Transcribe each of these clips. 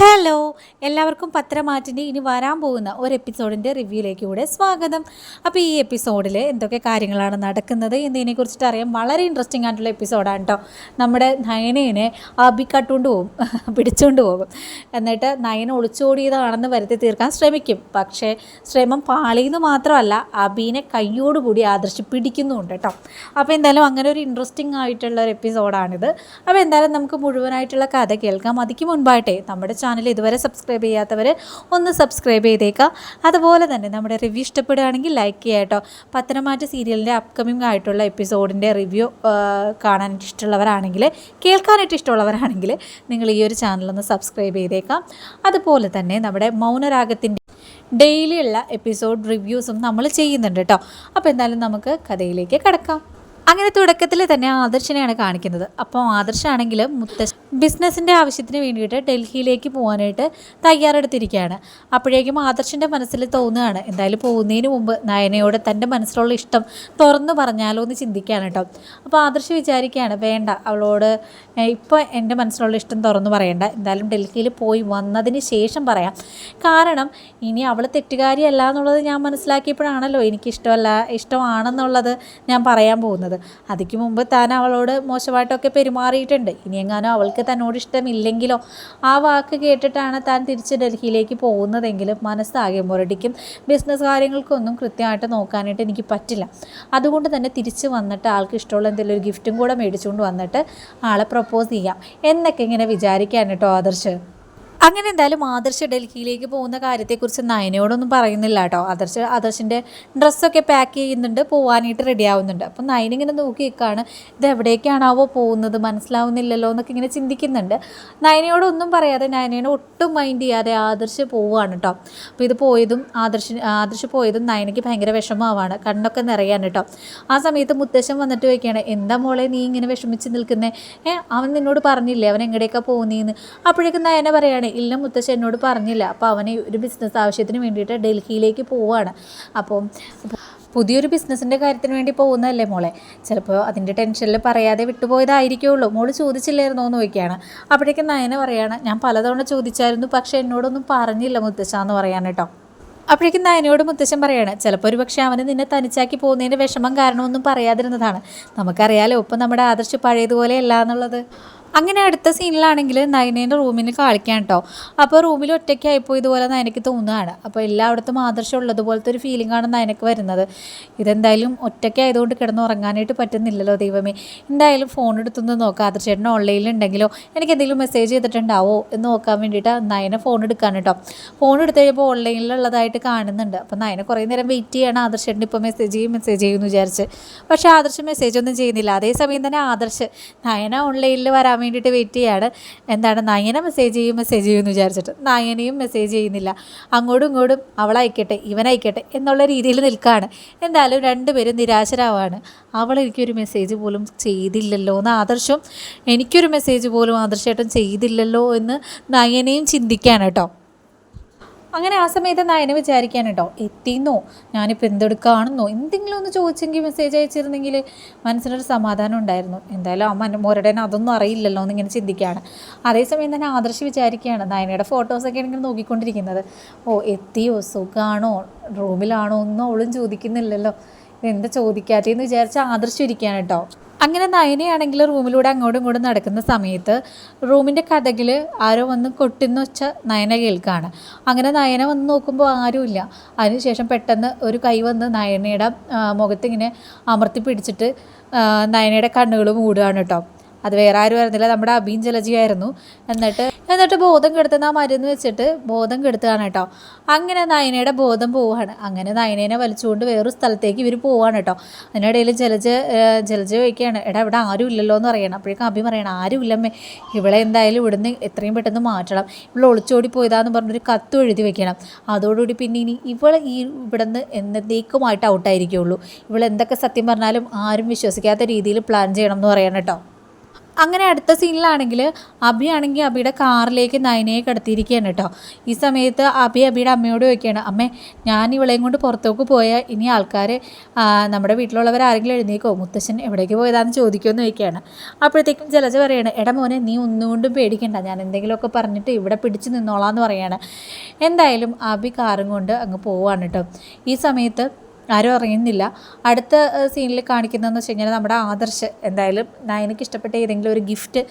Hello എല്ലാവർക്കും പത്രമാറ്റിന്റെ ഇനി വരാൻ പോകുന്ന ഒരു എപ്പിസോഡിന്റെ റിവ്യൂയിലേക്ക് കൂടെ സ്വാഗതം. അപ്പോൾ ഈ എപ്പിസോഡിൽ എന്തൊക്കെ കാര്യങ്ങളാണ് നടക്കുന്നത് എന്നതിനെക്കുറിച്ചിട്ട് അറിയാൻ വളരെ ഇൻട്രസ്റ്റിംഗ് ആയിട്ടുള്ള എപ്പിസോഡാണ് കേട്ടോ. നമ്മുടെ നയനേനെ അബി കട്ടുകൊണ്ട് പോകും പിടിച്ചുകൊണ്ട് പോകും. എന്നിട്ട് നയന ഒളിച്ചോടിയതാണെന്ന് വരുത്തി തീർക്കാൻ ശ്രമിക്കും. പക്ഷേ ശ്രമം പാളിയെന്ന് മാത്രമല്ല അബീനെ കൈയോടുകൂടി ആദർശി പിടിക്കുന്നുമുണ്ട് കേട്ടോ. അപ്പോൾ എന്തായാലും അങ്ങനെ ഒരു ഇൻട്രസ്റ്റിംഗ് ആയിട്ടുള്ള ഒരു എപ്പിസോഡാണിത്. അപ്പോൾ എന്തായാലും നമുക്ക് മുഴുവനായിട്ടുള്ള കഥ കേൾക്കാം അതിക്ക് മുൻപായിട്ടേ നമ്മുടെ ചാനൽ ഇതുവരെ സബ്സ്ക്രൈബ് ചെയ്യാത്തവർ ഒന്ന് സബ്സ്ക്രൈബ് ചെയ്തേക്കാം. അതുപോലെ തന്നെ നമ്മുടെ റിവ്യൂ ഇഷ്ടപ്പെടുകയാണെങ്കിൽ ലൈക്ക് ചെയ്യുക കേട്ടോ. പത്തനംമാറ്റ സീരിയലിന്റെ അപ്കമിംഗ് ആയിട്ടുള്ള എപ്പിസോഡിന്റെ റിവ്യൂ കാണാനായിട്ട് ഇഷ്ടമുള്ളവരാണെങ്കിൽ കേൾക്കാനായിട്ട് ഇഷ്ടമുള്ളവരാണെങ്കിൽ നിങ്ങൾ ഈ ഒരു ചാനലൊന്ന് സബ്സ്ക്രൈബ് ചെയ്തേക്കാം. അതുപോലെ തന്നെ നമ്മുടെ മൗനരാഗത്തിന്റെ ഡെയിലിയുള്ള എപ്പിസോഡ് റിവ്യൂസും നമ്മൾ ചെയ്യുന്നുണ്ട് കേട്ടോ. അപ്പോൾ എന്തായാലും നമുക്ക് കഥയിലേക്ക് കിടക്കാം. അങ്ങനെ തുടക്കത്തിൽ തന്നെ ആദർശനെയാണ് കാണിക്കുന്നത്. അപ്പോൾ ആദർശാണെങ്കിൽ മുത്തശ്ശ ബിസിനസ്സിന്റെ ആവശ്യത്തിന് വേണ്ടിയിട്ട് ഡൽഹിയിലേക്ക് പോകാനായിട്ട് തയ്യാറെടുത്തിരിക്കുകയാണ്. അപ്പോഴേക്കും ആദർശന്റെ മനസ്സിൽ തോന്നുകയാണ് എന്തായാലും പോകുന്നതിന് മുമ്പ് നയനയോട് തന്റെ മനസ്സിലുള്ള ഇഷ്ടം തുറന്നു പറഞ്ഞാലോ എന്ന് ചിന്തിക്കുകയാണ് കേട്ടോ. അപ്പോൾ ആദർശ് വിചാരിക്കുകയാണ് വേണ്ട അവളോട് ഇപ്പോൾ എന്റെ മനസ്സിലുള്ള ഇഷ്ടം തുറന്നു പറയണ്ട എന്തായാലും ഡൽഹിയിൽ പോയി വന്നതിന് ശേഷം പറയാം. കാരണം ഇനി അവൾ തെറ്റുകാരിയല്ല എന്നുള്ളത് ഞാൻ മനസ്സിലാക്കിയപ്പോഴാണല്ലോ എനിക്കിഷ്ടമല്ല ഇഷ്ടമാണെന്നുള്ളത് ഞാൻ പറയാൻ പോകുന്നത്. അതിക്ക് മുമ്പ് താൻ അവളോട് മോശമായിട്ടൊക്കെ പെരുമാറിയിട്ടുണ്ട്. ഇനിയെങ്ങാനും അവൾക്ക് തന്നോട് ഇഷ്ടമില്ലെങ്കിലോ? ആ വാക്ക് കേട്ടിട്ടാണ് താൻ തിരിച്ച് ഡൽഹിയിലേക്ക് പോകുന്നതെങ്കിൽ മനസ്സാകെ മുരടിക്കും. ബിസിനസ് കാര്യങ്ങൾക്കൊന്നും കൃത്യമായിട്ട് നോക്കാനായിട്ട് എനിക്ക് പറ്റില്ല. അതുകൊണ്ട് തന്നെ തിരിച്ച് വന്നിട്ട് ആൾക്ക് ഇഷ്ടമുള്ള എന്തെങ്കിലും ഒരു ഗിഫ്റ്റും കൂടെ മേടിച്ചുകൊണ്ട് വന്നിട്ട് ആളെ പ്രപ്പോസ് ചെയ്യാം. എന്നൊക്കെ ഇങ്ങനെ വിചാരിക്കാൻ കേട്ടോ ആദർശ്. അങ്ങനെ എന്തായാലും ആദർശ് ഡൽഹിയിലേക്ക് പോകുന്ന കാര്യത്തെക്കുറിച്ച് നയനയോടൊന്നും പറയുന്നില്ല കേട്ടോ. ആദർശ് ആദർശിന്റെ ഡ്രസ്സൊക്കെ പാക്ക് ചെയ്യുന്നുണ്ട് പോകാനായിട്ട് റെഡി ആവുന്നുണ്ട്. അപ്പം നയന ഇങ്ങനെ നോക്കി നിൽക്കുകയാണ് ഇത് എവിടേക്കാണാവോ പോകുന്നത്? മനസ്സിലാവുന്നില്ലല്ലോ എന്നൊക്കെ ഇങ്ങനെ ചിന്തിക്കുന്നുണ്ട്. നയനയോടൊന്നും പറയാതെ നയനയോട് ഒട്ടും മൈൻഡ് ചെയ്യാതെ ആദർശ് പോവുകയാണ് കേട്ടോ. അപ്പോൾ ഇത് പോയതും ആദർശ് ആദർശ് പോയതും നയനയ്ക്ക് ഭയങ്കര വിഷമമാവാണ് കണ്ണൊക്കെ നിറയാണ് കേട്ടോ. ആ സമയത്ത് മുത്തശ്ശൻ വന്നിട്ട് ചോദിക്കുകയാണ് എന്താ മോളെ നീ ഇങ്ങനെ വിഷമിച്ച് നിൽക്കുന്നേ? ഏ അവൻ നിന്നോട് പറഞ്ഞില്ലേ? അവൻ എങ്ങടേക്കാണ് പോകുന്നതെന്ന് അപ്പോഴേക്കും നയന പറയാണ് ഇല്ല മുത്തശ്ശൻ എന്നോട് പറഞ്ഞില്ല. അപ്പോൾ അവന് ഒരു ബിസിനസ് ആവശ്യത്തിന് വേണ്ടിയിട്ട് ഡൽഹിയിലേക്ക് പോവുകയാണ് അപ്പോൾ പുതിയൊരു ബിസിനസ്സിന്റെ കാര്യത്തിന് വേണ്ടി പോകുന്നതല്ലേ മോളെ? ചിലപ്പോൾ അതിന്റെ ടെൻഷനിൽ പറയാതെ വിട്ടുപോയതായിരിക്കുള്ളൂ. മോൾ ചോദിച്ചില്ലായിരുന്നോ എന്ന് ചോദിക്കുകയാണ്. അപ്പോഴേക്കും നയന പറയുകയാണ് ഞാൻ പലതവണ ചോദിച്ചായിരുന്നു പക്ഷേ എന്നോടൊന്നും പറഞ്ഞില്ല മുത്തശ്ശ എന്ന് പറയാൻ കേട്ടോ. അപ്പോഴേക്കും നയനയോട് മുത്തശ്ശൻ പറയാണ് ചിലപ്പോൾ ഒരു പക്ഷേ അവന് നിന്നെ തനിച്ചാക്കി പോകുന്നതിന്റെ വിഷമം കാരണമൊന്നും പറയാതിരുന്നതാണ്. നമുക്കറിയാലോ ഇപ്പം നമ്മുടെ ആദർശ് പഴയതുപോലെ അല്ല എന്നുള്ളത്. അങ്ങനെ അടുത്ത സീനിലാണെങ്കിൽ നയനേന്റെ റൂമിൽ കാണിക്കാൻ കേട്ടോ. അപ്പോൾ റൂമിൽ ഒറ്റയ്ക്കായിപ്പോൾ ഇതുപോലെ നയനയ്ക്ക് തോന്നുകയാണ്. അപ്പോൾ എല്ലായിടത്തും ആദർശം ഉള്ളതുപോലത്തെ ഒരു ഫീലിംഗ് ആണ് നയനക്ക് വരുന്നത്. ഇതെന്തായാലും ഒറ്റയ്ക്കായതുകൊണ്ട് കിടന്ന് ഉറങ്ങാനായിട്ട് പറ്റുന്നില്ലല്ലോ ദൈവമേ. എന്തായാലും ഫോൺ എടുത്തൊന്ന് നോക്കാം. ആദർശേട്ടൻ ഓൺലൈനിൽ ഉണ്ടെങ്കിലോ എനിക്ക് എന്തെങ്കിലും മെസ്സേജ് ചെയ്തിട്ടുണ്ടാവോ എന്ന് നോക്കാൻ വേണ്ടിയിട്ട് നയന ഫോൺ എടുക്കാൻ കേട്ടോ. ഫോൺ എടുത്ത് കഴിയുമ്പോൾ ഓൺലൈനിലുള്ളതായിട്ട് കാണുന്നുണ്ട്. അപ്പോൾ നയന കുറേ നേരം വെയിറ്റ് ചെയ്യണം. ആദർശേട്ടൻ ഇപ്പോൾ മെസ്സേജ് ചെയ്യും മെസ്സേജ് ചെയ്യുമെന്ന് വിചാരിച്ച്. പക്ഷേ ആദർശ് മെസ്സേജ് ഒന്നും ചെയ്യുന്നില്ല. അതേസമയം തന്നെ ആദർശ് നയന ഓൺലൈനിൽ വരാൻ വേണ്ടിയിട്ട് വെയിറ്റ് ചെയ്യാണ്. എന്താണ്? നയന മെസ്സേജ് ചെയ്യും മെസ്സേജ് ചെയ്യും എന്ന് വിചാരിച്ചിട്ട്. നയനയും മെസ്സേജ് ചെയ്യുന്നില്ല. അങ്ങോട്ടും ഇങ്ങോട്ടും അവളയക്കട്ടെ ഇവനയക്കട്ടെ എന്നുള്ള രീതിയിൽ നിൽക്കുകയാണ് എന്തായാലും രണ്ടുപേരും നിരാശരാവാണ്. അവൾ എനിക്കൊരു മെസ്സേജ് പോലും ചെയ്തില്ലല്ലോ എന്ന് ആദർശം എനിക്കൊരു മെസ്സേജ് പോലും ആദർശമായിട്ടും ചെയ്തില്ലല്ലോ എന്ന് നയനയും ചിന്തിക്കുകയാണ് കേട്ടോ. അങ്ങനെ ആ സമയത്ത് നയന വിചാരിക്കാൻ കേട്ടോ എത്തിന്നോ? ഞാനിപ്പോൾ എന്തെടുക്കുകയാണെന്നോ എന്തെങ്കിലും ഒന്ന് ചോദിച്ചെങ്കിൽ മെസ്സേജ് അയച്ചിരുന്നെങ്കിൽ മനസ്സിനൊരു സമാധാനം ഉണ്ടായിരുന്നു. എന്തായാലും ആ മുരടേനെ അതൊന്നും അറിയില്ലല്ലോ എന്നിങ്ങനെ ചിന്തിക്കുകയാണ്. അതേസമയം തന്നെ ആദർശ് വിചാരിക്കുകയാണ് നയനയുടെ ഫോട്ടോസൊക്കെ ആണെങ്കിൽ നോക്കിക്കൊണ്ടിരിക്കുന്നത്. ഓ എത്തിയോ? സുഖമാണോ റൂമിലാണോ ഒന്നും അവളും ചോദിക്കുന്നില്ലല്ലോ. എന്താ ചോദിക്കാത്തതെന്ന് വിചാരിച്ചാൽ ആദർശം ഇരിക്കുകയാണ് കേട്ടോ. അങ്ങനെ നയനയാണെങ്കിൽ റൂമിലൂടെ അങ്ങോട്ടും ഇങ്ങോട്ടും നടക്കുന്ന സമയത്ത് റൂമിന്റെ കഥകിൽ ആരോ വന്ന് കൊട്ടുന്ന വെച്ച നയന കേൾക്കുകയാണ് അങ്ങനെ നയന വന്ന് നോക്കുമ്പോൾ ആരുമില്ല. അതിനുശേഷം പെട്ടെന്ന് ഒരു കൈ വന്ന് നയനയുടെ മുഖത്തിങ്ങനെ അമർത്തി പിടിച്ചിട്ട് നയനയുടെ കണ്ണുകൾ മൂടുകയാണ് കേട്ടോ. അത് വേറെ ആരും ആയിരുന്നില്ല നമ്മുടെ അബീൻ ജലജിയായിരുന്നു. എന്നിട്ട് എന്നിട്ട് ബോധം കെടുത്തുന്ന ആ മരുന്ന് വെച്ചിട്ട് ബോധം കെടുത്തുകയാണ് കേട്ടോ. അങ്ങനെ നയനയുടെ ബോധം പോവുകയാണ്. അങ്ങനെ നയനേനെ വലിച്ചുകൊണ്ട് വേറൊരു സ്ഥലത്തേക്ക് ഇവർ പോവുകയാണ് കേട്ടോ. അതിനിടയിൽ ജലജ ജലജ ചോദിക്കുകയാണ് എടാ ഇവിടെ ആരും ഇല്ലല്ലോ എന്ന് പറയണം. അപ്പോഴേക്കും അബി പറയണം ആരും ഇല്ലമ്മേ. ഇവളെ എന്തായാലും ഇവിടുന്ന് എത്രയും പെട്ടെന്ന് മാറ്റണം. ഇവിടെ ഒളിച്ചോടി പോയതാന്ന് പറഞ്ഞൊരു കത്ത് എഴുതി വെക്കണം. അതോടുകൂടി പിന്നെ ഇനി ഇവൾ ഈ ഇവിടുന്ന് എന്നേക്കുമായിട്ട് ഔട്ടായിരിക്കുള്ളൂ ഇവൾ എന്തൊക്കെ സത്യം പറഞ്ഞാലും ആരും വിശ്വസിക്കാത്ത രീതിയിൽ പ്ലാൻ ചെയ്യണം എന്ന് പറയണം കേട്ടോ. അങ്ങനെ അടുത്ത സീനിലാണെങ്കിൽ അഭി ആണെങ്കിൽ അഭിയുടെ കാറിലേക്ക് നയനയെ കിടത്തിയിരിക്കുകയാണ് കേട്ടോ. ഈ സമയത്ത് അഭി അഭിയുടെ അമ്മയോട് ചോദിക്കുകയാണ് അമ്മേ ഞാൻ ഇവളെയും കൊണ്ട് പുറത്തേക്ക് പോയാൽ ഇനി ആൾക്കാർ നമ്മുടെ വീട്ടിലുള്ളവർ ആരെങ്കിലും എഴുന്നേക്കോ? മുത്തശ്ശൻ എവിടേക്ക് പോയതാന്ന് ചോദിക്കുമെന്ന് ചോദിക്കുകയാണ്. അപ്പോഴത്തേക്കും ജലജ പറയാണ് എടാ മോനെ നീ ഒന്നുകൊണ്ടും പേടിക്കണ്ട. ഞാൻ എന്തെങ്കിലുമൊക്കെ പറഞ്ഞിട്ട് ഇവിടെ പിടിച്ച് നിന്നോളാം എന്ന് പറയാണ്. എന്തായാലും അഭി കാറും കൊണ്ട് അങ്ങ് പോവാണ് കേട്ടോ. ഈ സമയത്ത് ആരും അറിയുന്നില്ല. അടുത്ത സീനിൽ കാണിക്കുന്നതെന്ന് വെച്ച് കഴിഞ്ഞാൽ നമ്മുടെ ആദർശ് എന്തായാലും നയനയ്ക്ക് ഇഷ്ടപ്പെട്ട ഏതെങ്കിലും ഒരു ഗിഫ്റ്റ്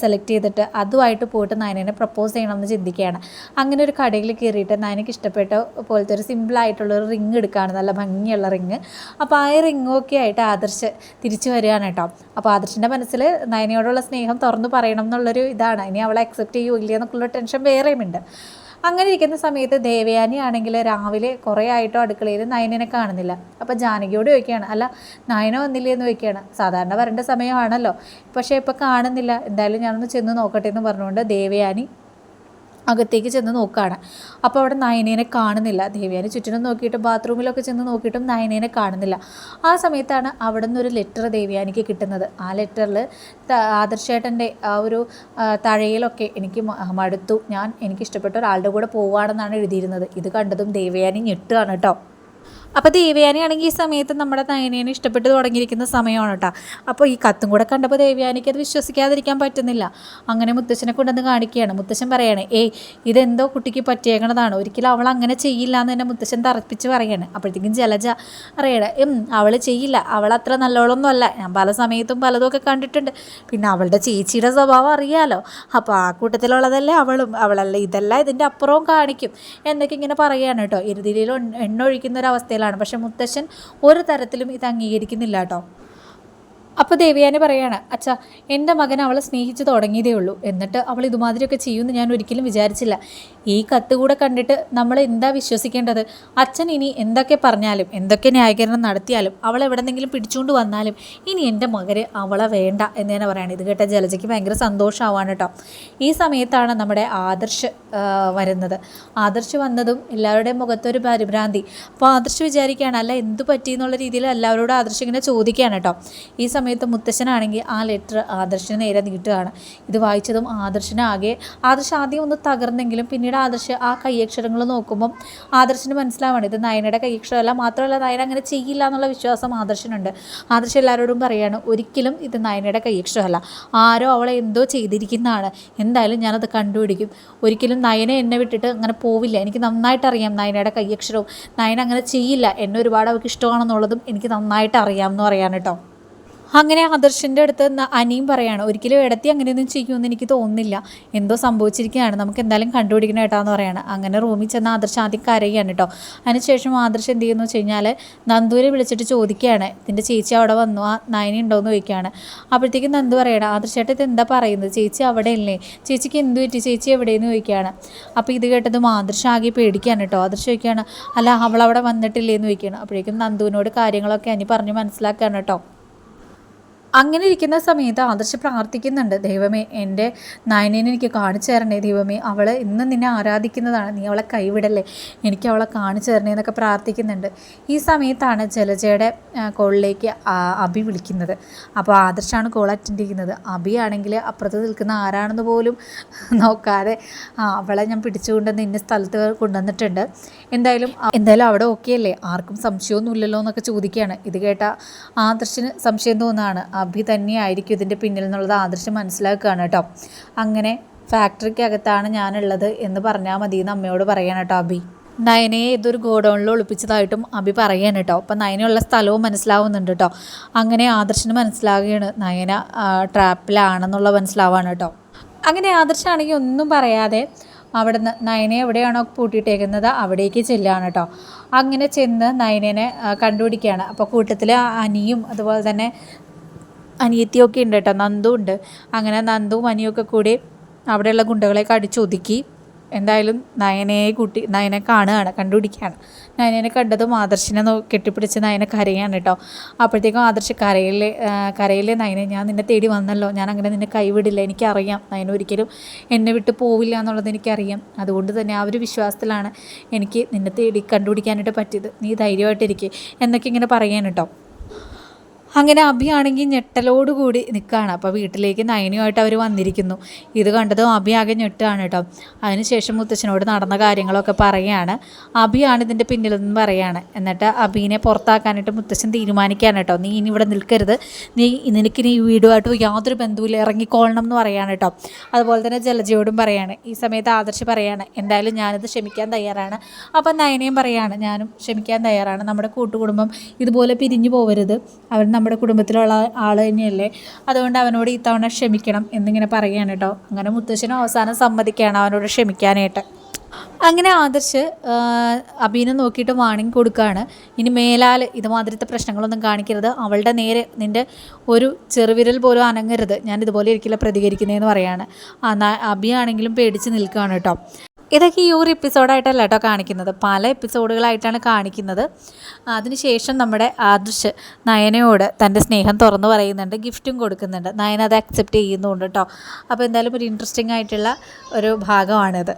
സെലക്ട് ചെയ്തിട്ട് അതുമായിട്ട് പോയിട്ട് നയനെ പ്രപ്പോസ് ചെയ്യണമെന്ന് ചിന്തിക്കുകയാണ്. അങ്ങനെ ഒരു കടയിൽ കയറിയിട്ട് നയനയ്ക്ക് ഇഷ്ടപ്പെട്ട പോലത്തെ ഒരു സിമ്പിളായിട്ടുള്ള ഒരു റിങ് എടുക്കുകയാണ്. നല്ല ഭംഗിയുള്ള റിങ് അപ്പോൾ ആ റിങ്ങൊക്കെ ആയിട്ട് ആദർശ് തിരിച്ചു വരികയാണ് കേട്ടോ. അപ്പോൾ ആദർശിന്റെ മനസ്സിൽ നയനയോടുള്ള സ്നേഹം തുറന്നു പറയണം എന്നുള്ളൊരു ഇതാണ്. ഇനി അവളെ അക്സെപ്റ്റ് ചെയ്യുമോ ഇല്ല എന്നൊക്കെയുള്ള ടെൻഷൻ വേറെയുമുണ്ട് അങ്ങനെ ഇരിക്കുന്ന സമയത്ത് ദേവയാനി ആണെങ്കിൽ രാവിലെ കുറേ ആയിട്ടോ അടുക്കളയിൽ നയനനെ കാണുന്നില്ല. അപ്പോൾ ജാനകിയോട് ചോദിക്കുകയാണ് അല്ല നയന വന്നില്ലേ എന്ന് ചോദിക്കുകയാണ്. സാധാരണ വരേണ്ട സമയമാണല്ലോ. പക്ഷേ ഇപ്പോൾ കാണുന്നില്ല. എന്തായാലും ഞാനൊന്ന് ചെന്ന് നോക്കട്ടെ എന്ന് പറഞ്ഞുകൊണ്ട് ദേവയാനി അകത്തേക്ക് ചെന്ന് നോക്കുകയാണ് അപ്പോൾ അവിടെ നയനേനെ കാണുന്നില്ല. ദേവിയാനെ ചുറ്റിനും നോക്കിയിട്ട് ബാത്റൂമിലൊക്കെ ചെന്ന് നോക്കിയിട്ടും നയനേനെ കാണുന്നില്ല. ആ സമയത്താണ് അവിടെ നിന്നൊരു ലെറ്റർ ദേവിയാനിക്ക് കിട്ടുന്നത്. ആ ലെറ്ററിൽ ആദർശേട്ടന്റെ ആ ഒരു തഴയിലൊക്കെ എനിക്ക് മടുത്തു. ഞാൻ എനിക്കിഷ്ടപ്പെട്ട ഒരാളുടെ കൂടെ പോവുകയാണെന്നാണ് എഴുതിയിരുന്നത്. ഇത് കണ്ടതും ദേവയാനി ഞെട്ടുകയാണ് കേട്ടോ. അപ്പോൾ ദേവയാനിയാണെങ്കിൽ ഈ സമയത്ത് നമ്മുടെ നയനേനെ ഇഷ്ടപ്പെട്ട് തുടങ്ങിയിരിക്കുന്ന സമയമാണ് കേട്ടോ അപ്പോൾ ഈ കത്തും കൂടെ കണ്ടപ്പോൾ ദേവയാനിക്ക് അത് വിശ്വസിക്കാതിരിക്കാൻ പറ്റുന്നില്ല. അങ്ങനെ മുത്തശ്ശനെ കൊണ്ടുവന്ന് കാണിക്കുകയാണ്. മുത്തശ്ശൻ പറയാണ് ഏയ് ഇതെന്തോ കുട്ടിക്ക് പറ്റിയേക്കണതാണ്. ഒരിക്കലും അവൾ അങ്ങനെ ചെയ്യില്ല എന്ന് തന്നെ മുത്തശ്ശൻ തറപ്പിച്ച് പറയാണ്. അപ്പോഴത്തേക്കും ജലജ അറിയണ എം അവൾ ചെയ്യില്ല. അവൾ അത്ര നല്ലോളൊന്നും അല്ല ഞാൻ പല സമയത്തും പലതും ഒക്കെ കണ്ടിട്ടുണ്ട്. പിന്നെ അവളുടെ ചേച്ചിയുടെ സ്വഭാവം അറിയാലോ. അപ്പോൾ ആ കൂട്ടത്തിലുള്ളതല്ലേ അവളും. അവളല്ല ഇതല്ല ഇതിന്റെ അപ്പുറവും കാണിക്കും എന്നൊക്കെ ഇങ്ങനെ പറയുകയാണ് കേട്ടോ ഇരുതിരിയിൽ എണ്ണ ഒഴിക്കുന്ന ഒരു അവസ്ഥയിൽ അവസ്ഥയിലാണ് പക്ഷേ മുത്തശ്ശൻ ഒരു തരത്തിലും ഇത് അംഗീകരിക്കുന്നില്ല കേട്ടോ. അപ്പോൾ ദേവിയാനെ പറയാണ് അച്ഛാ എന്റെ മകൻ അവളെ സ്നേഹിച്ച് തുടങ്ങിയതേ ഉള്ളൂ. എന്നിട്ട് അവൾ ഇതുമാതിരിയൊക്കെ ചെയ്യുമെന്ന് ഞാൻ ഒരിക്കലും വിചാരിച്ചില്ല. ഈ കത്ത് കൂടെ കണ്ടിട്ട് നമ്മൾ എന്താ വിശ്വസിക്കേണ്ടത്? അച്ഛൻ ഇനി എന്തൊക്കെ പറഞ്ഞാലും എന്തൊക്കെ ന്യായീകരണം നടത്തിയാലും അവളെ എവിടെന്നെങ്കിലും പിടിച്ചുകൊണ്ട് വന്നാലും ഇനി എന്റെ മകന് അവളെ വേണ്ട എന്ന് തന്നെ പറയാണ്. ഇത് കേട്ട ജലജയ്ക്ക് ഭയങ്കര സന്തോഷമാവാണ് കേട്ടോ ഈ സമയത്താണ് നമ്മുടെ ആദർശ് വരുന്നത്. ആദർശ് വന്നതും എല്ലാവരുടെയും മുഖത്തൊരു പരിഭ്രാന്തി. അപ്പോൾ ആദർശ് വിചാരിക്കുകയാണ് അല്ല എന്ത് പറ്റി എന്നുള്ള രീതിയിൽ എല്ലാവരോടും ആദർശ് ഇങ്ങനെ ചോദിക്കുകയാണ് കേട്ടോ ഈ സമയത്ത് മുത്തശ്ശനാണെങ്കിൽ ആ ലെറ്റർ ആദർശിന് നേരെ നീട്ടുകയാണ്. ഇത് വായിച്ചതും ആദർശനാകെ ആദർശ് ആദ്യം ഒന്ന് തകർന്നെങ്കിലും പിന്നീട് ആദർശ് ആ കയ്യക്ഷരങ്ങൾ നോക്കുമ്പം ആദർശിന് മനസ്സിലാവാണ്. ഇത് നയനയുടെ കയ്യക്ഷരമല്ല മാത്രമല്ല നയന അങ്ങനെ ചെയ്യില്ല എന്നുള്ള വിശ്വാസം ആദർശനുണ്ട്. ആദർശ് എല്ലാവരോടും പറയാണ് ഒരിക്കലും ഇത് നയനയുടെ കയ്യക്ഷരമല്ല ആരോ അവളെ എന്തോ ചെയ്തിരിക്കുന്നതാണ്. എന്തായാലും ഞാനത് കണ്ടുപിടിക്കും. ഒരിക്കലും നയന എന്നെ വിട്ടിട്ട് അങ്ങനെ പോവില്ല. എനിക്ക് നന്നായിട്ട് അറിയാം നയനയുടെ കയ്യക്ഷരവും നയന അങ്ങനെ ചെയ്യില്ല. എന്നെ ഒരുപാട് അവൾക്ക് ഇഷ്ടമാണെന്നുള്ളതും എനിക്ക് നന്നായിട്ട് അറിയാം എന്ന് പറയാൻ കേട്ടോ അങ്ങനെ ആദർശിന്റെ അടുത്ത് അനിയും പറയാണ് ഒരിക്കലും ഇടത്തി അങ്ങനെയൊന്നും ചെയ്യുമെന്ന് എനിക്ക് തോന്നുന്നില്ല. എന്തോ സംഭവിച്ചിരിക്കുകയാണ്. നമുക്ക് എന്തായാലും കണ്ടുപിടിക്കണം കേട്ടാന്ന് പറയാണ്. അങ്ങനെ റൂമിൽ ചെന്ന് ആദർശ് ആദ്യം കരയാണ് കേട്ടോ. അതിനുശേഷം ആദർശ് എന്ത് ചെയ്യുന്നു വെച്ച് കഴിഞ്ഞാൽ നന്ദുവിനെ വിളിച്ചിട്ട് ചോദിക്കുകയാണ്. ഇതിന്റെ ചേച്ചി അവിടെ വന്നു. ആ നയനി ഉണ്ടോയെന്ന് ചോദിക്കുകയാണ്. അപ്പോഴത്തേക്കും നന്ദു പറയണം ആദർശേട്ടൻ ഇത് എന്താ പറയുന്നത്? ചേച്ചി അവിടെ ഇല്ലേ? ചേച്ചിക്ക് എന്ത് പറ്റി? ചേച്ചി എവിടെയെന്ന് ചോദിക്കുകയാണ്. അപ്പോൾ ഇത് കേട്ടതും ആദർശ് ആകെ പേടിക്കുകയാണ് കേട്ടോ. ആദർശ് ചോദിക്കുകയാണ് അല്ല അവളവിടെ വന്നിട്ടില്ലേ? എന്ന് ചോദിക്കുകയാണ്. അപ്പോഴേക്കും നന്ദുവിനോട് കാര്യങ്ങളൊക്കെ അനി പറഞ്ഞ് മനസ്സിലാക്കുകയാണ് കേട്ടോ. അങ്ങനെ ഇരിക്കുന്ന സമയത്ത് ആദർശ് പ്രാർത്ഥിക്കുന്നുണ്ട്. ദൈവമേ എന്റെ നയനേനെ എനിക്ക് കാണിച്ചു തരണേ. ദൈവമേ അവൾ ഇന്ന് നിന്നെ ആരാധിക്കുന്നതാണ്. നീ അവളെ കൈവിടല്ലേ? എനിക്ക് അവളെ കാണിച്ചു തരണേ എന്നൊക്കെ പ്രാർത്ഥിക്കുന്നുണ്ട്. ഈ സമയത്താണ് ജലജയുടെ കോളിലേക്ക് അഭി വിളിക്കുന്നത്. അപ്പോൾ ആദർശാണ് കോൾ അറ്റൻഡ് ചെയ്യുന്നത്. അഭി ആണെങ്കിൽ അപ്പുറത്ത് നിൽക്കുന്ന ആരാണെന്ന് പോലും നോക്കാതെ അവളെ ഞാൻ പിടിച്ചുകൊണ്ടുവന്ന് ഇന്ന സ്ഥലത്ത് കൊണ്ടുവന്നിട്ടുണ്ട്. എന്തായാലും എന്തായാലും അവിടെ ഓക്കെ അല്ലേ? ആർക്കും സംശയമൊന്നുമില്ലല്ലോ എന്നൊക്കെ ചോദിക്കുകയാണ്. ഇത് കേട്ട ആദർശിന് സംശയം തോന്നുകയാണ്. അഭി തന്നെയായിരിക്കും ഇതിന്റെ പിന്നിൽ എന്നുള്ളത് ആദർശം മനസ്സിലാക്കുകയാണ് കേട്ടോ. അങ്ങനെ ഫാക്ടറിക്കകത്താണ് ഞാനുള്ളത് എന്ന് പറഞ്ഞാൽ മതി എന്ന് അമ്മയോട് പറയണം കേട്ടോ അഭി. നയനയെ ഇതൊരു ഗോഡൗണിൽ ഒളിപ്പിച്ചതായിട്ടും അഭി പറയാണ് കേട്ടോ. അപ്പം നയനയുള്ള സ്ഥലവും മനസ്സിലാവുന്നുണ്ട് കേട്ടോ. അങ്ങനെ ആദർശന് മനസ്സിലാവുകയാണ് നയന ട്രാപ്പിലാണെന്നുള്ള മനസ്സിലാവാണ് കേട്ടോ. അങ്ങനെ ആദർശാണെങ്കിൽ ഒന്നും പറയാതെ അവിടെ നിന്ന് നയനെ എവിടെയാണോ പൂട്ടിയിട്ടേക്കുന്നത് അവിടേക്ക് ചെല്ലുകയാണ് കേട്ടോ. അങ്ങനെ ചെന്ന് നയനേനെ കണ്ടുപിടിക്കുകയാണ്. അപ്പോൾ കൂട്ടത്തിൽ അനിയും അതുപോലെ തന്നെ അനിയത്തിയൊക്കെ ഉണ്ട് കേട്ടോ നന്ദു ഉണ്ട്. അങ്ങനെ നന്ദുവും അനിയൊക്കെ കൂടി അവിടെയുള്ള ഗുണ്ടകളെയൊക്കെ അടിച്ചൊതുക്കി. എന്തായാലും നയനയെ കൂട്ടി നയനെ കാണുകയാണ് കണ്ടുപിടിക്കുകയാണ്. നയനെ കണ്ടത് ആദർശിനെ കെട്ടിപ്പിടിച്ച് നയനെ കരയാണ് കേട്ടോ. അപ്പോഴത്തേക്കും ആദർശ് കരയിലെ കരയിലെ നയനെ ഞാൻ നിന്നെ തേടി വന്നല്ലോ. ഞാൻ അങ്ങനെ നിന്നെ കൈവിടില്ല. എനിക്കറിയാം. നയന ഒരിക്കലും എന്നെ വിട്ട് പോവില്ല എന്നുള്ളത് എനിക്കറിയാം. അതുകൊണ്ട് തന്നെ ആ ഒരു വിശ്വാസത്തിലാണ് എനിക്ക് നിന്നെ തേടി കണ്ടുപിടിക്കാനായിട്ട് പറ്റിയത്. നീ ധൈര്യമായിട്ടിരിക്കുക എന്നൊക്കെ ഇങ്ങനെ പറയാൻ കേട്ടോ. അങ്ങനെ അഭിയാണെങ്കിൽ ഞെട്ടലോടുകൂടി നിൽക്കുകയാണ് അപ്പോൾ വീട്ടിലേക്ക് നയനിയുമായിട്ട് അവർ വന്നിരിക്കുന്നു. ഇത് കണ്ടതും അഭി ആകെ ഞെട്ടുകയാണ് കേട്ടോ അതിനുശേഷം മുത്തച്ഛനോട് നടന്ന കാര്യങ്ങളൊക്കെ പറയുകയാണ്. അഭിയാണ് ഇതിന്റെ പിന്നിൽ പറയുകയാണ് എന്നിട്ട് അഭിനെ പുറത്താക്കാനായിട്ട് മുത്തച്ഛൻ തീരുമാനിക്കുകയാണ് കേട്ടോ നീ ഇനി ഇവിടെ നിൽക്കരുത്. നീ നിനക്ക് ഈ വീടുമായിട്ട് യാതൊരു ബന്ധുവില്ല ഇറങ്ങിക്കോളണം എന്ന് പറയാണ് കേട്ടോ അതുപോലെ തന്നെ ജലജയോടും പറയാണ്. ഈ സമയത്ത് ആദർശ് പറയാണ് എന്തായാലും ഞാനിത് ക്ഷമിക്കാൻ തയ്യാറാണ്. അപ്പം നയനയും പറയാണ് ഞാനും ക്ഷമിക്കാൻ തയ്യാറാണ്. നമ്മുടെ കൂട്ടുകുടുംബം ഇതുപോലെ പിരിഞ്ഞു പോകരുത് അവൻ നമ്മുടെ കുടുംബത്തിലുള്ള ആൾ തന്നെയല്ലേ? അതുകൊണ്ട് അവനോട് ഇത്തവണ ക്ഷമിക്കണം എന്നിങ്ങനെ പറയുകയാണ് കേട്ടോ. അങ്ങനെ മുത്തശ്ശനും അവസാനം സമ്മതിക്കുകയാണ് അവനോട് ക്ഷമിക്കാനായിട്ട്. അങ്ങനെ ആദർശ് അബീനെ നോക്കിയിട്ട് വാണിംഗ് കൊടുക്കുകയാണ്. ഇനി മേലാൽ ഇതുമാതിരത്തെ പ്രശ്നങ്ങളൊന്നും കാണിക്കരുത്. അവളുടെ നേരെ നിന്റെ ഒരു ചെറുവിരൽ പോലും അനങ്ങരുത്. ഞാൻ ഇതുപോലെ ഇരിക്കില്ല പ്രതികരിക്കുന്നതെന്ന് പറയാണ്. അബി ആണെങ്കിലും പേടിച്ച് നിൽക്കുകയാണ് കേട്ടോ. ഇതൊക്കെ ഈ ഒരു എപ്പിസോഡായിട്ടല്ല കേട്ടോ കാണിക്കുന്നത്. പല എപ്പിസോഡുകളായിട്ടാണ് കാണിക്കുന്നത്. അതിനുശേഷം നമ്മുടെ ആദർശ് നയനയോട് തന്റെ സ്നേഹം തുറന്നു പറയുന്നുണ്ട് ഗിഫ്റ്റും കൊടുക്കുന്നുണ്ട്. നയന അത് അക്സെപ്റ്റ് ചെയ്യുന്നുണ്ട് കേട്ടോ. അപ്പോൾ എന്തായാലും ഒരു ഇൻട്രസ്റ്റിംഗ് ആയിട്ടുള്ള ഒരു ഭാഗമാണിത്.